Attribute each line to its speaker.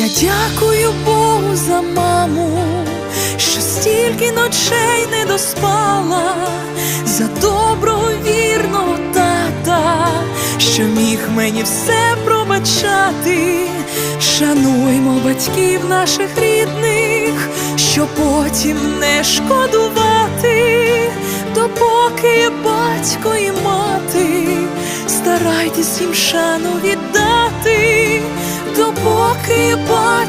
Speaker 1: Я дякую Богу за маму, що стільки ночей не доспала, за доброго вірного тата, що міг мені все пробачати. Шануймо батьків наших рідних, що потім не шкодувати, допоки батько і мати, старайтесь їм шану віддати,